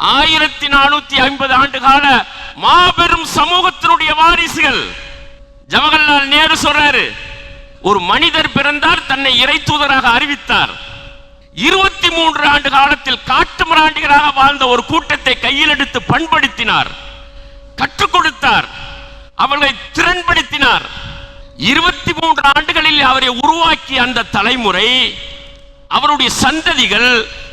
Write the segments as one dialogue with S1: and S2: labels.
S1: ஆயிரத்தி நானூத்தி ஐம்பது ஆண்டு கால மாபெரும் சமூகத்தினுடைய வாரிசுகள். ஜவஹர்லால் நேரு சொல்றாரு ஒரு மனிதர் பிறந்தார் தன்னை இறை தூதராக அறிவித்தார். இருபத்தி மூன்று ஆண்டு காலத்தில் காட்டு மிராண்டிகளாக வாழ்ந்த ஒரு கூட்டத்தை கையில் எடுத்து பண்படுத்தினார் கற்றுக் கொடுத்தார் அவர்களை திறன்படுத்தினார். இருபத்தி மூன்று ஆண்டுகளில் அவரை உருவாக்கிய அந்த தலைமுறை அவருடைய சந்ததிகள்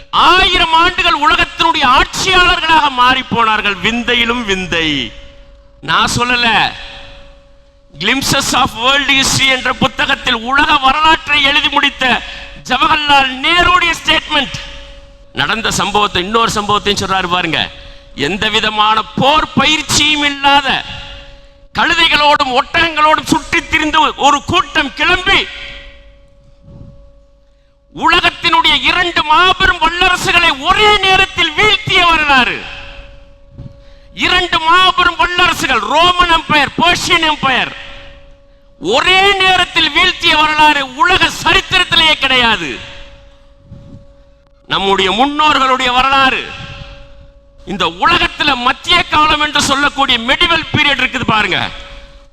S1: ஆயிரம் ஆண்டுகள் உலகத்தினுடைய ஆட்சியாளர்களாக மாறி போனார்கள் விந்தையிலும் விந்தை. நான் சொல்லல. கிளிம்சஸ் ஆஃப் வேர்ல்ட் ஹிஸ்டரி என்ற புத்தகத்தில் உலக வரலாற்றை எழுதி முடித்த ஜவஹர்லால் நேருடைய ஸ்டேட்மெண்ட் நடந்த சம்பவத்தை இன்னொரு சம்பவத்தையும் சொல்றாரு பாருங்க. எந்த விதமான போர் பயிற்சியும் இல்லாத கழுதைகளோடும் ஒட்டகங்களோடும் சுற்றித் திரிந்து ஒரு கூட்டம் கிளம்பி உலகத்தினுடைய இரண்டு மாபெரும் வல்லரசுகளை ஒரே நேரத்தில் வீழ்த்திய வரலாறு இரண்டு மாபெரும் வல்லரசுகள் ரோமன் எம்பையர் பர்ஷியன் எம்பையர். ஒரே நேரத்தில் வீழ்த்திய வரலாறு உலக சரித்திரத்திலேயே கிடையாது. நம்முடைய முன்னோர்களுடைய வரலாறு இந்த உலகத்துல மத்திய காலம் என்று சொல்லக்கூடிய மெடிவல் பீரியட் இருக்குது பாருங்க.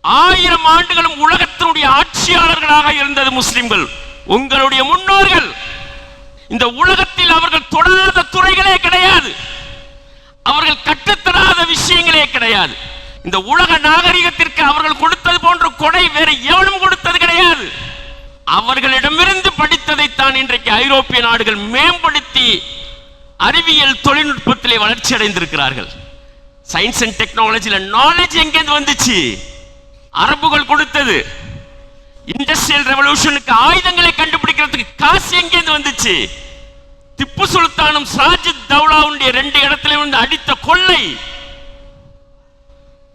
S1: ஆயிரம் ஆண்டுகளும் உலகத்தினுடைய ஆட்சியாளர்களாக இருந்தது முஸ்லிம்கள். உங்களுடைய முன்னோர்கள். இந்த உலகத்தில் அவர்கள் தொடாத துறைகளே கிடையாது. அவர்கள் கற்றுத்தராத விஷயங்களே கிடையாது. இந்த உலக நாகரிகத்திற்கு அவர்கள் கொடுத்தது போன்ற கொடை வேற எவனும் கொடுத்தது கிடையாது. அவர்களிடமிருந்து படித்ததைத்தான் இன்றைக்கு ஐரோப்பிய நாடுகள் மேம்படுத்தி அறிவியல் தொழில்நுட்பத்திலே வளர்ச்சி அடைந்திருக்கிறார்கள். சயின்ஸ் அண்ட் டெக்னாலஜியில் நாலேஜ் எங்கேருந்து வந்துச்சு? அரபுகள் கொடுத்தது. இண்டஸ்ட்ரியல் ரெவல்யூஷனுக்கு ஆயுதங்களை கண்டுபிடிக்கிறதுக்கு காசு எங்கேருந்து வந்துச்சு? திப்பு சுல்தானும் சாஜித் தௌலாவுடைய ரெண்டு இடத்துல இருந்து அடித்த கொள்ளை.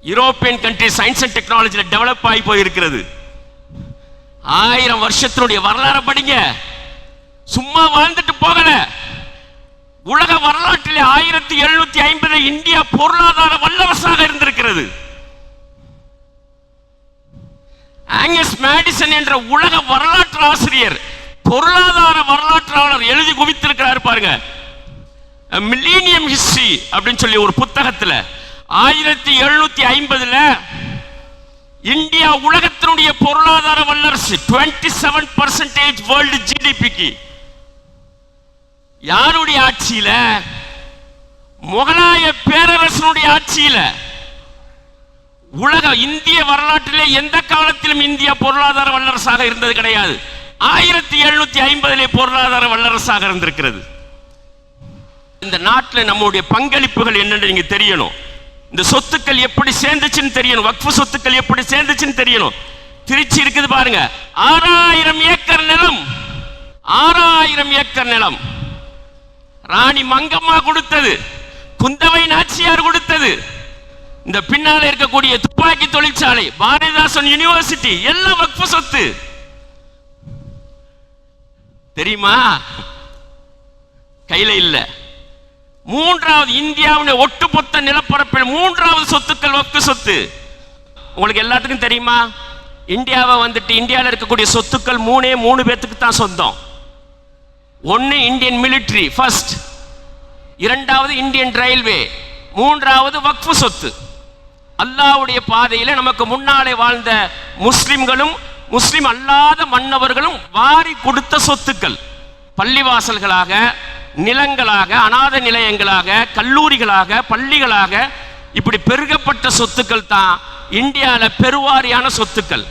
S1: யூரோப்பியன் கண்ட்ரி சயின்ஸ் அண்ட் டெக்னாலஜியில் டெவலப் ஆகி போயிருக்கிறது. ஆயிரம் வருஷத்தினுடைய வரலாறு படிங்க. சும்மா வாழ்ந்துட்டு போகல. உலக வரலாற்றிலே ஆயிரத்தி எழுநூத்தி ஐம்பது இந்தியா பொருளாதார வல்லரசாக இருந்திருக்கிறது. ஆங்கஸ் மேடிசன் என்ற உலக வரலாற்று ஆசிரியர் பொருளாதார வரலாற்றாளர் எழுதி குவித்திருக்கிறார் பாருங்க. மில்லேனியம் ஹிஸ்டரி அப்படின்னு சொல்லி ஒரு புத்தகத்துல ஆயிரத்தி எழுநூத்தி ஐம்பதுல இந்தியா உலகத்தினுடைய பொருளாதார வல்லரசு 27% செவன் பர்சன்டேஜ் வேர்ல்டு ஜிடிபிக்கு யாருடைய ஆட்சியில? முகலாய பேரரசனுடைய ஆட்சியில. உலக இந்திய வரலாற்றிலே எந்த காலத்திலும் இந்தியா பொருளாதார வல்லரசாக இருந்தது கிடையாது. ஆயிரத்தி எழுநூத்தி ஐம்பதிலே பொருளாதார வல்லரசாக இருந்திருக்கிறது. இந்த நாட்டில் நம்முடைய பங்களிப்புகள் என்னன்னு நீங்க தெரியணும். இந்த சொத்துக்கள் எப்படி சேர்ந்துச்சுன்னு தெரியணும். வக்ஃபு சொத்துக்கள் எப்படி சேர்ந்துச்சுன்னு தெரியணும். திருச்சி இருக்குது பாருங்க. ஆறாயிரம் ஏக்கர் நிலம். ஆறாயிரம் ஏக்கர் நிலம். ராணி மங்கம்மா கொடுத்தது. குந்தவை நாச்சியார் கொடுத்தது. இந்த பின்னால இருக்கக்கூடிய துப்பாக்கி தொழிற்சாலை பாரதிதாசன் யூனிவர்சிட்டி எல்லாம் வக்ஃபு சொத்து. தெரியுமா? கையில இல்ல. மூன்றாவது இந்தியாவுடைய ஒட்டுமொத்த நிலப்பரப்பில் மூன்றாவது சொத்துக்கள் வக்ஃபு சொத்து. உங்களுக்கு எல்லாத்துக்கும் தெரியுமா? இந்தியாவை வந்துட்டு இந்தியாவில் இருக்கக்கூடிய சொத்துக்கள் மூணே மூணு பேத்துக்கு தான் சொந்தம். ஒன்னு இந்தியன் மிலிட்டரி ஃபர்ஸ்ட் இரண்டாவது இந்தியன் ரயில்வே. மூன்றாவது வக்ஃபு சொத்து. அல்லாஹ்வுடைய பாதையில நமக்கு முன்னாலே வாழ்ந்த முஸ்லிம்களும் முஸ்லிம் அல்லாத மன்னவர்களும் வாரி கொடுத்த சொத்துக்கள். பள்ளிவாசல்களாக நிலங்களாக அநாத நிலையங்களாக கல்லூரிகளாக பள்ளிகளாக இப்படி பெருகப்பட்ட சொத்துக்கள் தான் இந்தியாவில் பெருவாரியான சொத்துக்கள்.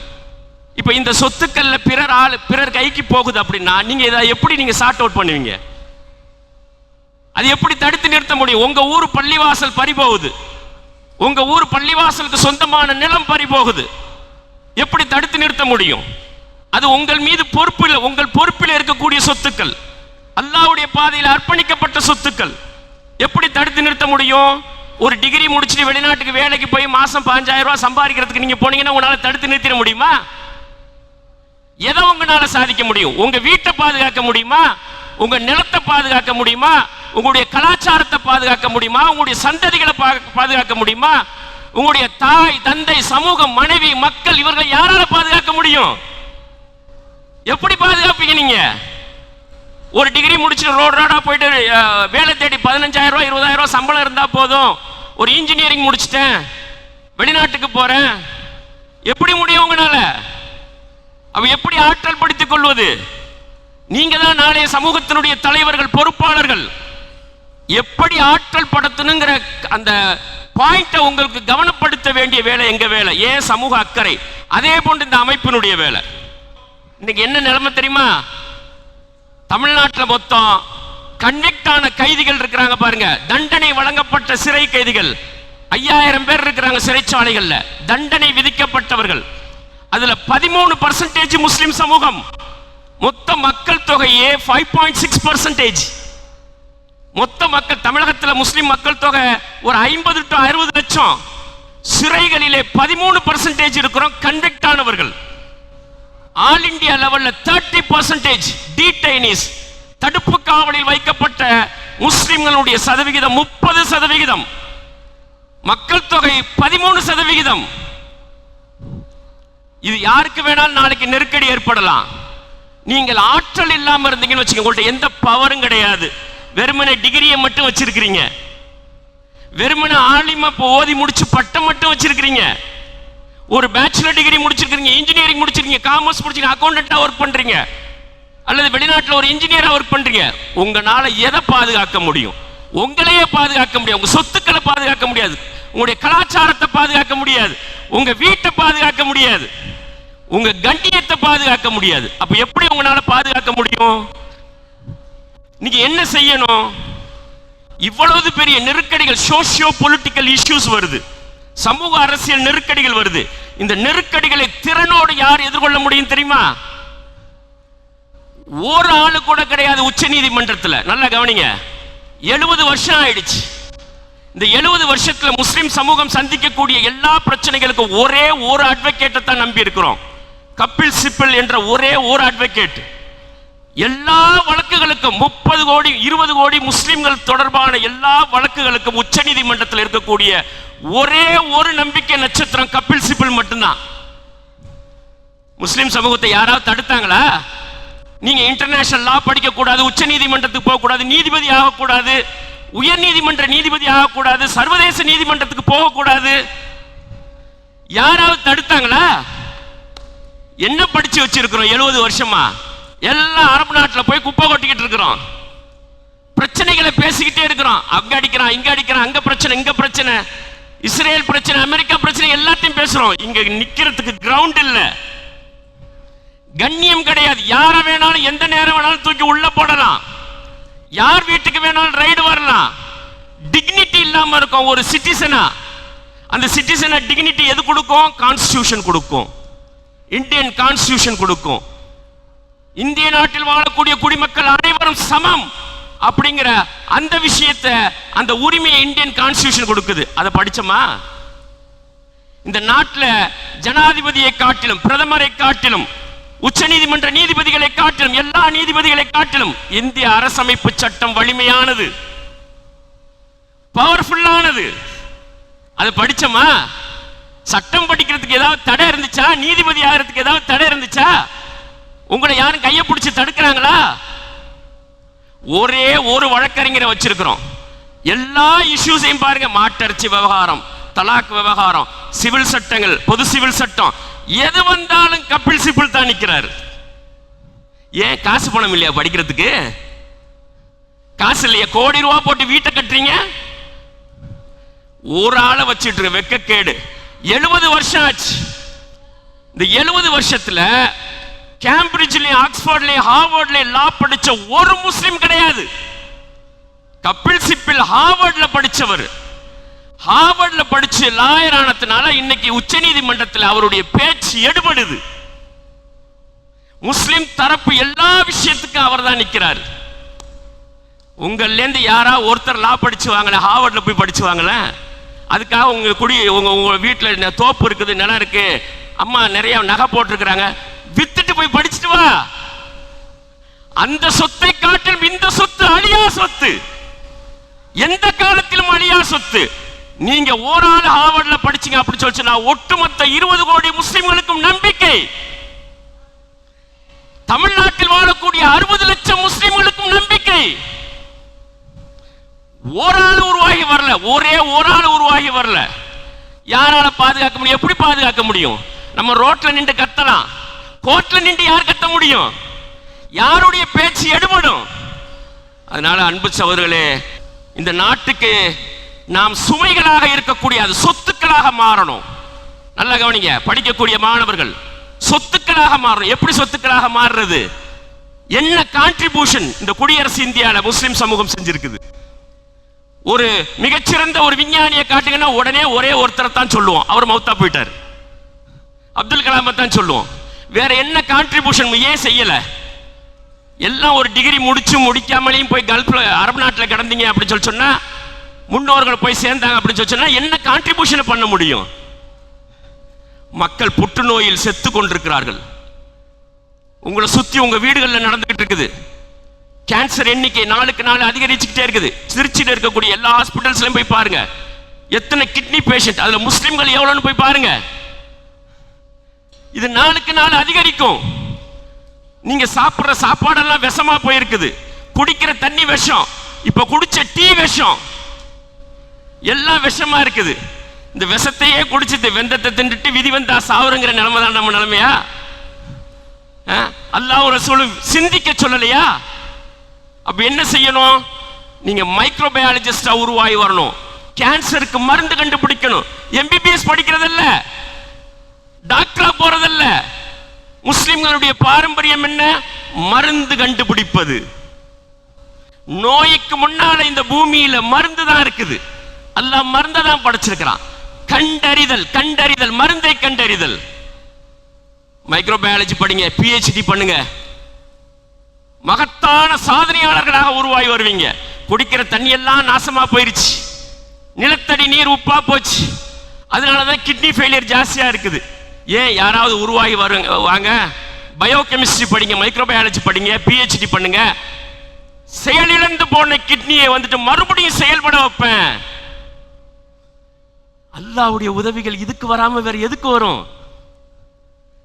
S1: இப்போ இந்த சொத்துக்கள்ல பிறர் ஆள் பிறர் கைக்கு போகுது அப்படின்னா நீங்க இதை எப்படி நீங்க சார்ட் அவுட் பண்ணுவீங்க? அது எப்படி தடுத்து நிறுத்த முடியும்? உங்க ஊர் பள்ளிவாசல் பறி போகுது. உங்க ஊர் பள்ளிவாசலுக்கு சொந்தமான நிலம் பறி போகுது. எப்படி தடுத்து நிறுத்த முடியும்? அது உங்கள் மீது பொறுப்பு இல்லை உங்கள் பொறுப்பில் இருக்கக்கூடிய சொத்துக்கள். அல்லாவுடைய பாதையில் அர்ப்பணிக்கப்பட்ட சொத்துக்கள். எப்படி தடுத்து நிறுத்த முடியும்? ஒரு டிகிரி முடிச்சுட்டு வெளிநாட்டுக்கு வேலைக்கு போய் மாசம் பாஞ்சாயிரம் ரூபாய் சம்பாதிக்கிறதுக்கு நீங்க போனீங்கன்னா உங்களால தடுத்து நிறுத்திட முடியுமா? எதை உங்களால சாதிக்க முடியும்? உங்க வீட்டை பாதுகாக்க முடியுமா? உங்க நிலத்தை பாதுகாக்க முடியுமா? உங்களுடைய கலாச்சாரத்தை பாதுகாக்க முடியுமா? உங்களுடைய சந்ததிகளை பா- பாதுகாக்க முடியுமா? உங்களுடைய தாய் தந்தை சமூகம் மனைவி மக்கள் இவர்களை யாரால பாதுகாக்க முடியும்? எப்படி பாதுகாப்பீங்க நீங்க? ஒரு டிகிரி முடிச்சுட்டு ரோடு ரோடா போயிட்டு வேலை தேடி பதினஞ்சாயிரம் ரூபாய் இருபதாயிரம் ரூபாய் சம்பளம் இருந்தா போதும். ஒரு இன்ஜினியரிங் முடிச்சிட்டேன். வெளிநாட்டுக்கு போறேன். எப்படி முடியும் உங்களால? அவ எப்படி ஆற்றல் படுத்திக் கொள்வது? நீங்க தான் நாளைய சமூகத்தினுடைய தலைவர்கள் பொறுப்பாளர்கள். எப்படி ஆற்றல் படுத்தணுங்கிற அந்த பாயிண்ட்டை உங்களுக்கு கவனப்படுத்த வேண்டிய வேலை எங்க வேலை? ஏன் சமூக அக்கறை. அதே போன்று இந்த அமைப்பினுடைய வேலை. இன்னைக்கு என்ன நிலைமை தெரியுமா? தமிழ்நாட்டில் மொத்தம் கன்விக்ட் ஆன கைதிகள் இருக்கிறாங்க பாருங்க. தண்டனை வழங்கப்பட்ட சிறை கைதிகள். ஐயாயிரம் பேர் இருக்கிறாங்க சிறைச்சாலைகள்ல. தண்டனை விதிக்கப்பட்டவர்கள். அதுல பதிமூணு பர்சன்டேஜ் முஸ்லிம் சமூகம். மொத்த மக்கள் தொகையே ஃபைவ் பாயிண்ட் சிக்ஸ் பர்சன்டேஜ் மொத்த மக்கள் தமிழகத்தில் முஸ்லிம் மக்கள் தொகை ஒரு ஐம்பது டு அறுபது லட்சம். சிறைகளிலே பதிமூணு பர்சன்டேஜ் இருக்கிறோம் கன்விக்ட் ஆனவர்கள் ஆல் இந்தியா லெவல்ல தேர்ட்டி பர்சன்டேஜ் டீடைனிஸ் தடுப்பு காவலில் வைக்கப்பட்ட முஸ்லிம்களுடைய சதவிகிதம் முப்பது சதவிகிதம். மக்கள் தொகை பதிமூணு சதவிகிதம். இது யாருக்கு வேணாலும் நாளைக்கு நெருக்கடி ஏற்படலாம். நீங்கள் ஆற்றல் இல்லாம இருந்தீங்கன்னு வச்சுக்கோங்க உங்கள்ட்ட எந்த பவரும் கிடையாது. வெறுமனை டிகிரியை மட்டும் வச்சிருக்கிறீங்க. வெறுமனை ஆலிம இப்போ ஓதி முடிச்சு பட்டம் மட்டும் வச்சிருக்கிறீங்க. ஒரு பேச்சுலர் டிகிரி முடிச்சிருக்கீங்க இன்ஜினியரிங் முடிச்சிருக்கீங்க காமர்ஸ் முடிச்சிருக்கீங்க அக்கௌண்டண்டா ஒர்க் பண்றீங்க. அல்லது வெளிநாட்டுல ஒரு இன்ஜினியரா ஒர்க் பண்றீங்க. உங்களால எதை பாதுகாக்க முடியும்? உங்களையே பாதுகாக்க முடியாது. உங்க சொத்துக்களை பாதுகாக்க முடியாது. உங்களுடைய கலாச்சாரத்தை பாதுகாக்க முடியாது. உங்க வீட்டை பாதுகாக்க முடியாது. உங்க கண்ணியத்தை பாதுகாக்க முடியாது. அப்ப எப்படி உங்களால பாதுகாக்க முடியும்? நீங்க என்ன செய்யணும்? இவ்வளவு பெரிய நெருக்கடிகள் சோசியோ பொலிட்டிக்கல் இஷ்யூஸ் வருது. சமூக அரசியல் நெருக்கடிகள் வருது. இந்த நெருக்கடிகளை திறனோடு யார் எதிர்கொள்ள முடியும் தெரியுமா? ஒரு ஆளு கூட கிடையாது உச்ச நீதிமன்றத்தில். நல்லா கவனிங்க. எழுபது வருஷம் ஆயிடுச்சு. இந்த எழுபது வருஷத்துல முஸ்லிம் சமூகம் சந்திக்கக்கூடிய எல்லா பிரச்சனைகளுக்கும் ஒரே ஒரு அட்வொகேட்டை தான் நம்பி இருக்கிறோம் கபில் சிப்பில் என்ற ஒரே ஒரு அட்வொகேட் எல்லா வழக்குகளுக்கும் முப்பது கோடி இருபது கோடி முஸ்லிம்கள் தொடர்பான எல்லா வழக்குகளுக்கும் உச்ச நீதிமன்றத்தில் இருக்கக்கூடிய ஒரே ஒரு நம்பிக்கை நட்சத்திரம் கபில் சிப்பில் மட்டும்தான். முஸ்லிம் சமூகத்தை யாராவது தடுத்தாங்களா? நீங்க இன்டர்நேஷனல் லா படிக்க கூடாது உச்ச நீதிமன்றத்துக்கு போக கூடாது நீதிபதி ஆகக்கூடாது உயர் நீதிமன்ற நீதிபதி ஆகக்கூடாது சர்வதேச நீதிமன்றத்துக்கு போகக்கூடாது. யாராவது தடுத்தாங்களா? என்ன படிச்சு வச்சிருக்கிறோம் எழுபது வருஷமா? எல்லாம் அரபு நாட்டில் போய் குப்பை கொட்டிக்கிட்டு இருக்கிறோம். பிரச்சனைகளை பேசிக்கிட்டே இருக்கிறோம். அங்க அடிக்கிறான் இங்க அடிக்கிறான் அங்க பிரச்சனை இங்க பிரச்சனை. இஸ்ரேல் பிரச்சனை அமெரிக்கா பிரச்சனை எல்லாத்தையும் பேசுறோம். இங்க நிக்கிறதுக்கு கிரவுண்ட் இல்ல. கண்ணியம் கிடையாது. யார வேணாலும் எந்த நேரம் வேணாலும் தூக்கி உள்ள போடலாம். யார் வீட்டுக்கு வேணாலும் ரைடு வரலாம். டிக்னிட்டி இல்லாம இருக்கும். ஒரு சிட்டிசனா அந்த சிட்டிசனை டிக்னிட்டி எது கொடுக்கும்? கான்ஸ்டியூஷன் கொடுக்கும். இந்தியன் கான்ஸ்டியூஷன் கொடுக்கும். இந்திய நாட்டில் வாழக்கூடிய குடிமக்கள் அனைவரும் சமம் அப்படிங்கிற அந்த விஷயத்தை அந்த உரிமையை இந்தியன் கான்ஸ்டியூஷன் கொடுக்குது. அதை படிச்சோமா? இந்த நாட்டில் ஜனாதிபதியை காட்டிலும் பிரதமரை காட்டிலும் உச்ச நீதிமன்ற நீதிபதிகளை காட்டிலும் எல்லா நீதிபதிகளை காட்டிலும் இந்திய அரசமைப்பு சட்டம் வலிமையானது. பவர்ஃபுல்லானது அதை படிச்சோமா? சட்டம் படிக்கிறதுக்கு ஏதாவது தடை இருந்துச்சா? நீதிபதி ஆகிறதுக்கு ஏதாவது தடை இருந்துச்சா? உங்களை யாரும் கையை பிடிச்சி தடுக்கிறாங்களா? ஒரே ஒரு வழக்கறிஞரை வச்சிருக்கிறோம். எல்லா இஷ்யூஸையும் பாருங்க. மாட்டரிச்சி விவகாரம் தலாக் விவகாரம் சிவில் சட்டங்கள் பொது சிவில் சட்டம். எது வந்தாலும் கபில் சிபில் தான் நிக்கிறாரு. ஏன் காசு பணம் இல்லையா படிக்கிறதுக்கு? காசு இல்லையா? கோடி ரூபா போட்டு வீட்டை கட்டுறீங்க? ஒரு ஆளை வச்சிட்டு இருக்க வெக்கக்கேடு. எழுபது வருஷம் ஆச்சு. இந்த எழுபது வருஷத்துல கேம்பிரிட்ஜ்லயும் ஆக்ஸ்போர்ட்லயும் ஹார்வர்ட்லயும் லா படிச்ச ஒரு முஸ்லீம் கிடையாது. கபில் சிப்பில் ஹார்வர்ட்ல படிச்சவர். ஹார்வர்ட்ல படிச்சு லாயர் ஆனதுனால இன்னைக்கு உச்சநீதிமன்றத்தில் அவருடைய பேச்சு எடுபடுது. முஸ்லிம் தரப்பு எல்லா விஷயத்துக்கும் அவர் தான் நிக்கிறாரு. உங்கள்ல இருந்து யாரா ஒருத்தர் லா படிச்சு வாங்கல ஹார்வர்ட்ல போய் படிச்சு வாங்கல? அதுக்காக உங்க குடி உங்க உங்க வீட்டில் தோப்பு இருக்குது நிலம் இருக்கு. அம்மா நிறைய நகை போட்டிருக்கிறாங்க. வித்துட்டு போய் படிச்சுட்டு வா. அந்த சொத்தை காட்டிலும் இந்த சொத்து அழியா சொத்து. எந்த காலத்திலும் அழியா சொத்து. நீங்க ஒரு ஹார்வர்ட்ல படிச்சீங்க அப்படி சொல்லி ஒட்டுமொத்த இருபது கோடி முஸ்லிம்களுக்கும் நம்பிக்கை. தமிழ்நாட்டில் வாழக்கூடிய அறுபது லட்சம் முஸ்லிம் இல்லை ஒரு ஆள் ஒரே ஒரு ஆள் உருவாகி வரல. யாரால பாதுகாக்க முடியும்? எப்படி பாதுகாக்க முடியும்? நம்ம ரோட்ல நின்று கத்தலாம். கோர்ட்ல நின்று யார் கத்த முடியும்? யாருடைய பேச்சு எடுபடும்? அதனால அன்பு சகோதரர்களே இந்த நாட்டுக்கு நாம் சுமைகளாக இருக்கக்கூடிய அது சொத்துக்களாக மாறணும். நல்லா கவனிங்க படிக்கக்கூடிய மாணவர்கள் சொத்துக்களாக மாறணும். எப்படி சொத்துக்களாக மாறுறது? என்ன கான்ட்ரிபியூஷன் இந்த குடியரசு இந்தியாவில் முஸ்லிம் சமூகம் செஞ்சிருக்குது? ஒரு மிகச்சிறந்த ஒரு விஞ்ஞானியை காட்டுங்கன்னா உடனே ஒரே ஒருத்தரை தான் சொல்லுவோம். அவர் மௌத்தா போயிட்டார். அப்துல் கலாமை தான் சொல்லுவோம். வேற என்ன கான்ட்ரிபியூஷன் ஏன் செய்யல? எல்லாம் ஒரு டிகிரி முடிச்சு முடிக்காமலையும் போய் கல்ஃப்ல அரபு நாட்டில் கிடந்தீங்க அப்படின்னு சொல்லி சொன்னா முன்னோர்கள் போய் சேர்ந்தாங்க அப்படின்னு சொல்லி சொன்னா என்ன கான்ட்ரிபியூஷனை பண்ண முடியும்? மக்கள் புற்றுநோயில் செத்து கொண்டிருக்கிறார்கள். உங்களை சுற்றி உங்கள் வீடுகளில் நடந்துகிட்டு இருக்குது. கேன்சர் எண்ணிக்கை நாளுக்கு நாள் அதிகரிச்சுக்கிட்டே இருக்குது. திருச்சியில் இருக்கக்கூடிய எல்லா ஹாஸ்பிட்டல்ஸ்லையும் போய் பாருங்க. எத்தனை கிட்னி பேஷண்ட் அதுல முஸ்லிம்கள் எவ்வளோன்னு போய் பாருங்க. இது நாளுக்கு நாள் அதிகரிக்கும். நீங்க சாப்பிடுற சாப்பாடெல்லாம் விஷமா போயிருக்குது. குடிக்கிற தண்ணி விஷம் இப்ப குடிச்ச டீ விஷம் எல்லாம் விஷமா இருக்குது. இந்த விஷத்தையே குடிச்சிட்டு வெந்தத்தை தின்றுட்டு விதி வந்தா சாவுறங்கிற நிலைமை தான் நம்ம நிலைமையா? அல்லாஹ் சொல்லு சிந்திக்க சொல்லலையா? அப்ப என்ன செய்யணும்? நீங்க மைக்ரோபயாலஜிஸ்டா உருவாகி வரணும். கேன்சருக்கு மருந்து கண்டுபிடிக்கணும். எம்பிபிஎஸ் படிக்கிறதில்ல. டாக்டரா போறதில்ல. முஸ்லிம்களுடைய பாரம்பரியம் என்ன? மருந்து கண்டுபிடிப்பது. நோய்க்கு முன்னால இந்த பூமியில மருந்து தான் இருக்குது. அல்லாஹ் மருந்தை தான் படைச்சிருக்கிறான். கண்டறிதல் கண்டறிதல் மருந்தை கண்டறிதல். மைக்ரோபயாலஜி படிங்க பிஹெச்டி பண்ணுங்க. மகத்தான சாதனையாளர்களாக உருவாகி வருவீங்க. குடிக்கிற தண்ணி எல்லாம் நாசமா போயிருச்சு. நிலத்தடி நீர் உப்பா போச்சு. அதனால தான் கிட்னி ஃபெயிலியர் ஜாஸ்தியா இருக்குது. ஏன் யாராவது உருவாகி வருங்க வாங்க. பயோகெமிஸ்ட்ரி படிங்க மைக்ரோபயாலஜி படிங்க பிஹெச்டி பண்ணுங்க. செயலிழந்து போன கிட்னியை வந்துட்டு மறுபடியும் செயல்பட வைப்பேன். அல்லாவுடைய உதவிகள் இதுக்கு வராம வேற எதுக்கு வரும்?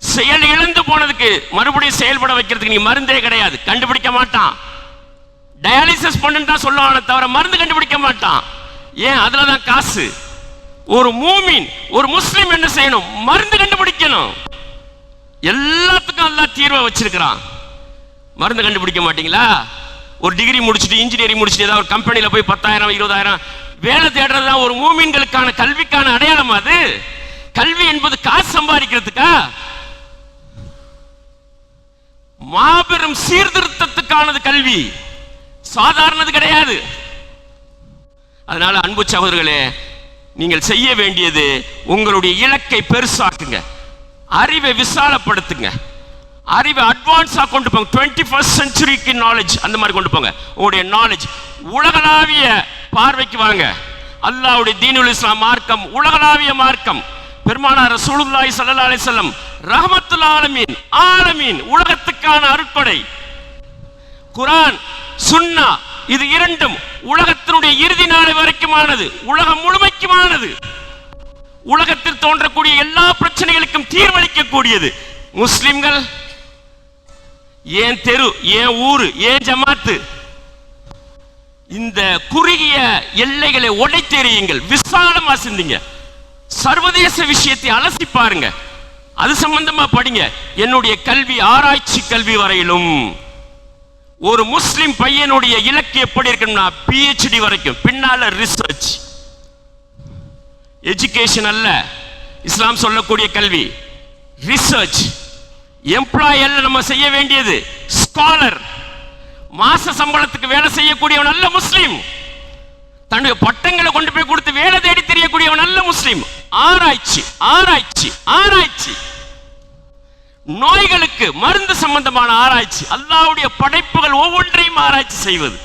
S1: செயல் இழந்து போனதுக்கு மறுபடியும் செயல்பட வைக்கிறதுக்கு நீ மருந்தே கிடையாது. கண்டுபிடிக்க மாட்டான். டயாலிசிஸ் பண்ணுன்னு தான் சொல்லுவானே தவிர மருந்து கண்டுபிடிக்க மாட்டான். ஏன்? அதுல தான் காசு. ஒரு மூமின் ஒரு முஸ்லிம் என்ன செய்யணும்? மருந்து கண்டுபிடிக்கணும். எல்லாத்துக்கும் அல்லாஹ் தீர்வை வச்சிருக்கிறான். மருந்து கண்டுபிடிக்க மாட்டீங்களா? ஒரு டிகிரி முடிச்சுட்டு இன்ஜினியரிங் முடிச்சுட்டு ஏதாவது ஒரு கம்பெனியில் போய் பத்தாயிரம் இருபதாயிரம் வேலை தேடுறது தான் ஒரு மூமின்களுக்கான கல்விக்கான அடையாளம் அது. கல்வி என்பது காசு சம்பாதிக்கிறதுக்கா? மாபெரும் சீர்திருத்தத்துக்கானது கல்வி. சாதாரணது கிடையாது. அதனால அன்பு சகோதரர்களே நீங்கள் செய்ய வேண்டியது உங்களுடைய இலக்கை பெருசாக்குங்க. அறிவை விசாலப்படுத்துங்க. அறிவை அட்வான்ஸாக கொண்டு போங்க. டுவெண்ட்டி ஃபர்ஸ்ட் சென்ச்சுரிக்கு நாலேஜ் அந்த மாதிரி கொண்டு போங்க. உங்களுடைய நாலேஜ் உலகளாவிய பார்வைக்கு வாங்க. அல்லாஹ்வுடைய தீனுல் இஸ்லாம் மார்க்கம் உலகளாவிய மார்க்கம். பெருமானார் ரசூலுல்லாஹி ஸல்லல்லாஹு அலைஹி வஸல்லம் ரஹமத்துல் ஆலமீன் ஆலமீன் உலகத்துக்கான அருட்கொடை குரான் சுன்னா இது இரண்டும் உலகத்தினுடைய இறுதி நாள் வரைக்குமானது உலகம் முழுமைக்குமானது. உலகத்தில் தோன்றக்கூடிய எல்லா பிரச்சனைகளுக்கும் தீர்வளிக்கக்கூடியது. முஸ்லிம்கள் ஏன் தெரு ஏன் ஊரு ஏன் ஜமாத்து? இந்த குறுகிய எல்லைகளை உடைத்தெறியுங்கள் விசாலமா சிந்திங்க. சர்வதேச விஷயத்தை அலசி பாருங்க. அது சம்பந்தமா படிங்க. என்னுடைய கல்வி ஆராய்ச்சி கல்வி வரையிலும் ஒரு முஸ்லிம் பையனுடைய இலக்கு எப்படி இருக்குன்னா பிஹெச்டி வரைக்கும். பின்னால ரிசர்ச் எஜுகேஷன் அல்ல. இஸ்லாம் சொல்லக்கூடிய கல்வி. ரிசர்ச் எம்ப்ளாயல்ல நம்ம செய்ய வேண்டியது. ஸ்காலர் மாச சம்பளத்துக்கு வேலை செய்யக்கூடியவன் நல்ல முஸ்லீம். தன்னுடைய பட்டங்களை கொண்டு போய் கொடுத்து வேலை தேடி தெரியக்கூடியவன் நல்ல முஸ்லீம். ஆராய்ச்சி ஆராய்ச்சி ஆராய்ச்சி. நோய்களுக்கு மருந்து சம்பந்தமான ஆராய்ச்சி. அல்லாவுடைய படைப்புகள் ஒவ்வொன்றையும் ஆராய்ச்சி செய்வது.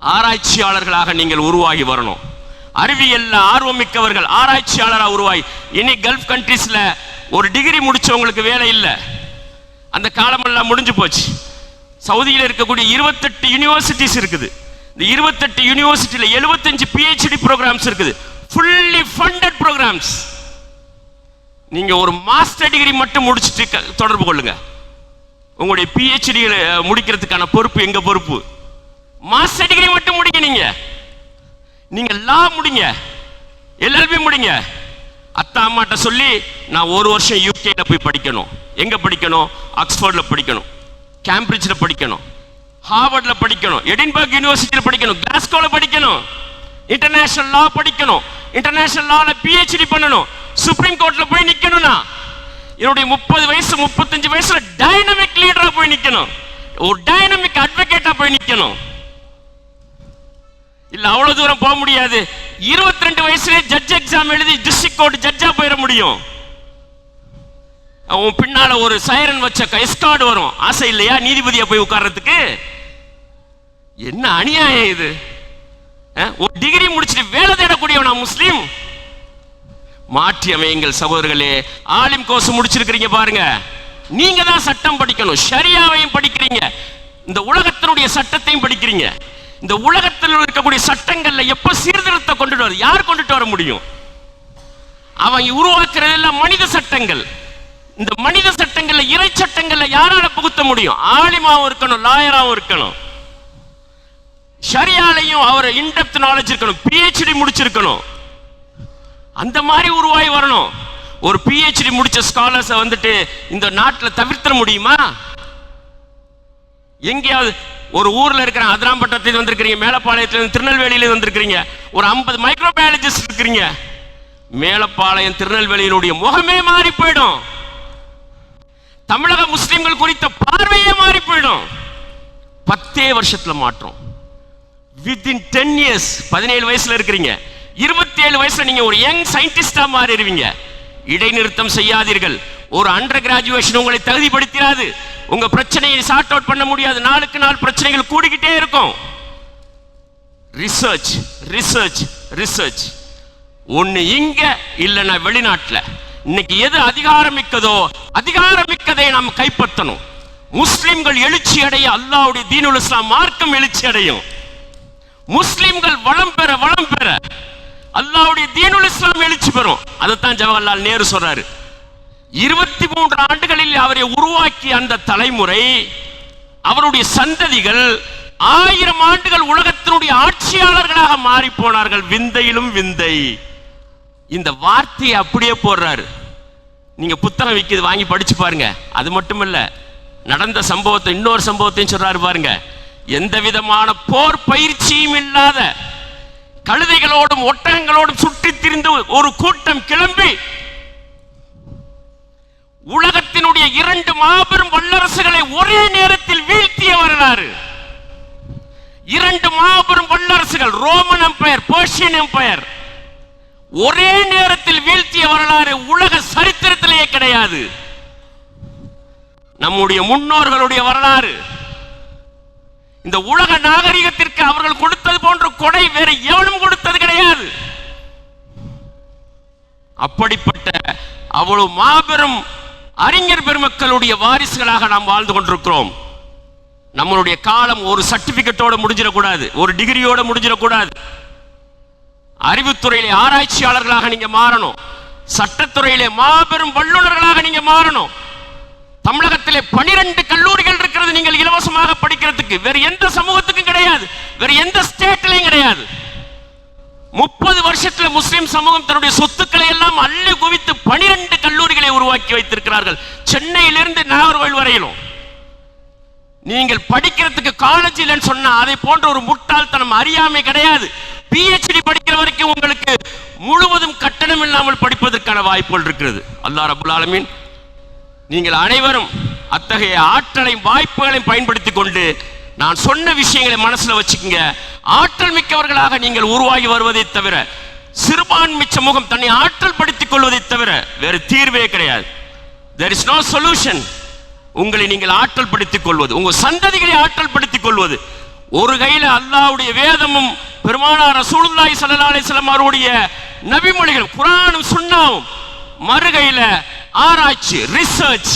S1: ஆராய்ச்சியாளர்களாக நீங்கள் உருவாகி வரணும். அறிவியல்ல ஆர்வமிக்கவர்கள் ஆராய்ச்சியாளராக உருவாகி. இனி கல்ஃப் கண்ட்ரீஸ்ல ஒரு டிகிரி முடிச்சவங்களுக்கு வேலை இல்லை. அந்த காலமெல்லாம் முடிஞ்சு போச்சு. சவுதியில் இருக்கக்கூடிய இருபத்தெட்டு யூனிவர்சிட்டிஸ் இருக்குது. இந்த இருபத்தெட்டு யூனிவர்சிட்டியில் எழுபத்தஞ்சு பிஹெச்டி ப்ரோக்ராம்ஸ் இருக்குது. ஃபுல்லி ஃபண்டட் ப்ரோக்ராம்ஸ் நீங்க ஒரு மாஸ்டர் டிகிரி மட்டும் முடிச்சுட்டு தொடர்பு கொள்ளுங்க. உங்களுடைய பிஹெச்டி முடிக்கிறதுக்கான பொறுப்பு எங்க பொறுப்பு? மாஸ்டர் டிகிரி மட்டும் முடிங்க நீங்க. நீங்க லா முடிங்க. எல்எல்பி முடிங்க. அத்தா அம்மாட்ட சொல்லி நான் ஒரு வருஷம் யூகேல போய் படிக்கணும். எங்க படிக்கணும்? ஆக்ஸ்போர்ட்ல படிக்கணும். கேம்பிரிட்ஜ்ல படிக்கணும். ஹார்வர்டில் படிக்கணும். எடின்பர்க் யூனிவர்சிட்டியில் படிக்கணும். கிளாஸ்கோவில் படிக்கணும். இன்டர்நேஷனல் லா படிக்கணும். இன்டர்நேஷனல் லால பிஹெச்டி பண்ணணும். சுப்ரீம் கோர்ட்ல போய் நிக்கணும்னா என்னுடைய முப்பது வயசு முப்பத்தஞ்சு வயசுல டைனமிக் லீடரா போய் நிக்கணும். ஒரு டைனமிக் அட்வொகேட்டா போய் நிக்கணும். இல்ல அவ்வளவு தூரம் போக முடியாது. 22 ரெண்டு வயசுலயே ஜட்ஜ் எக்ஸாம் எழுதி டிஸ்ட்ரிக்ட் கோர்ட் ஜட்ஜா போயிட முடியும். அவன் பின்னால ஒரு சைரன் வச்ச எஸ்கார்டு வரும். ஆசை இல்லையா? நீதிபதியா போய் உட்கார்றதுக்கு? என்ன அநியாயம் இது? ஒரு டிகிரி முடிச்சுட்டு வேலை தேடக்கூடியவனா முஸ்லீம்? மாற்றி அமையுங்கள் சகோதரர்களே. ஆலிம் கோர்ஸ் முடிச்சிருக்கிறீங்க பாருங்க. நீங்க தான் சட்டம் படிக்கணும். ஷரியாவையும் படிக்கிறீங்க. இந்த உலகத்தினுடைய சட்டத்தையும் படிக்கிறீங்க. இந்த உலகத்தில் இருக்கக்கூடிய சட்டங்கள்ல எப்ப சீர்திருத்தத்தை கொண்டுட்டு வர யார் கொண்டுட்டு வர முடியும்? அவன் உருவாக்குறதெல்லாம் மனித சட்டங்கள். இந்த மனித சட்டங்கள்ல இறை சட்டங்கள்ல யாரால புகுத்த முடியும்? ஆலிமாவும் இருக்கணும் லாயராவும் இருக்கணும். ஷரியாலையும் அவர் இன்டெப்த் நாலேஜ் இருக்கணும். பிஹெச்டி முடிச்சிருக்கணும். அந்த மாதிரி உருவாகி வரணும். ஒரு பிஹெச்டி முடிச்ச ஸ்காலர்ஸை வந்துட்டு இந்த நாட்டில் தவிர்த்திட முடியுமா? எங்கேயாவது ஒரு ஊர்ல இருக்கிற அதிராம்பட்டத்தில் வந்திருக்கிறீங்க மேலப்பாளையத்துல திருநெல்வேலியில வந்திருக்கிறீங்க ஒரு ஐம்பது மைக்ரோபயாலஜிஸ்ட் இருக்கிறீங்க மேலப்பாளையம் திருநெல்வேலியினுடைய முகமே மாறி போயிடும். தமிழக முஸ்லிம்கள் குறித்த பார்வையே மாறி போயிடும். பத்தே வருஷத்துல மாற்றம். வித்தின் டென் இயர்ஸ் பதினேழு வயசுல இருக்கிறீங்க. இருபத்தி ஏழு வயசுல நீங்க ஒரு யங் சயின்டிஸ்டா மாறிடுவீங்க. இடைநிறுத்தம் செய்யாதீர்கள். ஒரு அண்டர் கிராஜுவேஷன் உங்களை தகுதிப்படுத்திடாது உங்க பிரச்சனையை சார்ட் அவுட் பண்ண முடியாது. நாளுக்கு நாள் பிரச்சனைகள் கூடிக்கிட்டே இருக்கும். ரிசர்ச் ரிசர்ச் ரிசர்ச் ஒண்ணு இங்க இல்லைன்னா வெளிநாட்டுல. இன்னைக்கு எது அதிகாரமிக்கதோ அதிகாரமிக்கதை நாம் கைப்பற்றணும். முஸ்லிம்கள் எழுச்சி அடைய அல்லாவுடைய தீனுல் இஸ்லாம் மார்க்கம் எழுச்சி அடையும். முஸ்லிம்கள் வளம் பெற வளம் பெற. அல்லாவுடைய தீனுல் இஸ்லாம் எழுச்சி பெறும். அதைத்தான் ஜவஹர்லால் நேரு சொல்றாரு. இருபத்தி மூன்று ஆண்டுகளில் அவரை உருவாக்கிய அந்த தலைமுறை அவருடைய சந்ததிகள் ஆயிரம் ஆண்டுகள் உலகத்தினுடைய ஆட்சியாளர்களாக மாறி போனார்கள் விந்தையிலும் விந்தை. இந்த வார்த்தையை அப்படியே போடுறாரு. நீங்க புத்தகம் விற்கிது வாங்கி படிச்சு பாருங்க. அது மட்டும் இல்ல நடந்த சம்பவத்தை இன்னொரு சம்பவத்தையும் சொல்றாரு பாருங்க. எந்த விதமான போர் பயிற்சியும் இல்லாத கழுதைகளோடும் ஒட்டகங்களோடும் சுற்றித் திரிந்து ஒரு கூட்டம் கிளம்பி உலகத்தினுடைய இரண்டு மாபெரும் வல்லரசுகளை ஒரே நேரத்தில் வீழ்த்திய வரலாறு இரண்டு மாபெரும் வல்லரசுகள் ரோமன் எம்பையர் பர்ஷியன் எம்பையர் ஒரே நேரத்தில் வீழ்த்திய வரலாறு உலக சரித்திரத்திலேயே கிடையாது. நம்முடைய முன்னோர்களுடைய வரலாறு இந்த உலக நாகரிகத்திற்கு அவர்கள் கொடுத்தது போன்ற கொடை வேற எவனும் கொடுத்தது கிடையாது. அப்படிப்பட்ட அவ்வளவு மாபெரும் அறிஞர் பெருமக்களுடைய வாரிசுகளாக நாம் வாழ்ந்து கொண்டிருக்கிறோம். நம்மளுடைய காலம் ஒரு சர்டிபிகேட்டோட முடிஞ்சிடக்கூடாது ஒரு டிகிரியோட முடிஞ்சிடக்கூடாது. அறிவுத்துறையிலே ஆராய்ச்சியாளர்களாக நீங்க மாறணும். சட்டத்துறையிலே மாபெரும் வல்லுநர்களாக நீங்க மாறணும். தமிழகத்திலே பனிரெண்டு கல்லூரிகள் இப்பொழுது நீங்கள் இலவசமாக படிக்கிறதுக்கு வேற எந்த சமூகத்துக்கும் கிடையாது வேற எந்த ஸ்டேட்லையும் கிடையாது. முப்பது வருஷத்துல முஸ்லிம் சமூகம் தன்னுடைய சொத்துக்களை எல்லாம் அள்ளி குவித்து பனிரெண்டு கல்லூரிகளை உருவாக்கி வைத்திருக்கிறார்கள். சென்னையிலிருந்து நாகர்கோவில் வரையிலும். நீங்கள் படிக்கிறதுக்கு காலேஜ் இல்லைன்னு சொன்னா அதை போன்ற ஒரு முட்டாள்தனம் அறியாமை கிடையாது. பிஹெச்டி படிக்கிற வரைக்கும் உங்களுக்கு முழுவதும் கட்டணம் இல்லாமல் படிப்பதற்கான வாய்ப்புகள் இருக்கிறது. அல்லாஹ் ரபுல் ஆலமீன் நீங்கள் அனைவரும் அத்தகைய ஆற்றலையும் வாய்ப்புகளையும் பயன்படுத்திக் கொண்டு நான் சொன்ன விஷயங்களை மனசுல வச்சுக்கோங்க. ஆற்றல் மிக்கவர்களாக நீங்கள் உருவாகி வருவதை தவிர சிறுபான்மை சமூகம் தன்னை ஆற்றல் படுத்திக் கொள்வதை தவிர வேறு தீர்வே கிடையாது. தெர் இஸ் நோ சொல்யூஷன் உங்களை நீங்கள் ஆற்றல் படுத்திக் கொள்வது உங்கள் சந்ததிகளை ஆற்றல் படுத்திக் கொள்வது. ஒரு கையில் அல்லாஹ்வுடைய வேதமும் பெருமானார் ரசூலுல்லாஹி ஸல்லல்லாஹு சிலமாருடைய அவருடைய நபிமொழிகள் குரானும் சுண்ணாவும் மறுகையில் ஆராய்ச்சி ரிசர்ச்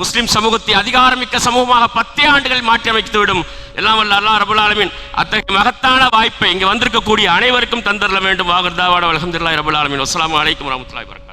S1: முஸ்லிம் சமூகத்தை அதிகாரமிக்க சமூகமாக பத்தே ஆண்டுகள் மாற்றி அமைத்துவிடும் எல்லாம் வல்ல அல்லா ரபுல் ஆலமின் அத்தகைய மகத்தான வாய்ப்பை இங்கே வந்திருக்கக்கூடிய அனைவருக்கும் தந்தரல வேண்டும். வாகர்தாவாட அலமதுல்லாஹி ரபுல் ஆலமின். அஸ்லாம் வலைக்கம் வரஹ்மத்துல்லாஹி வரகாத்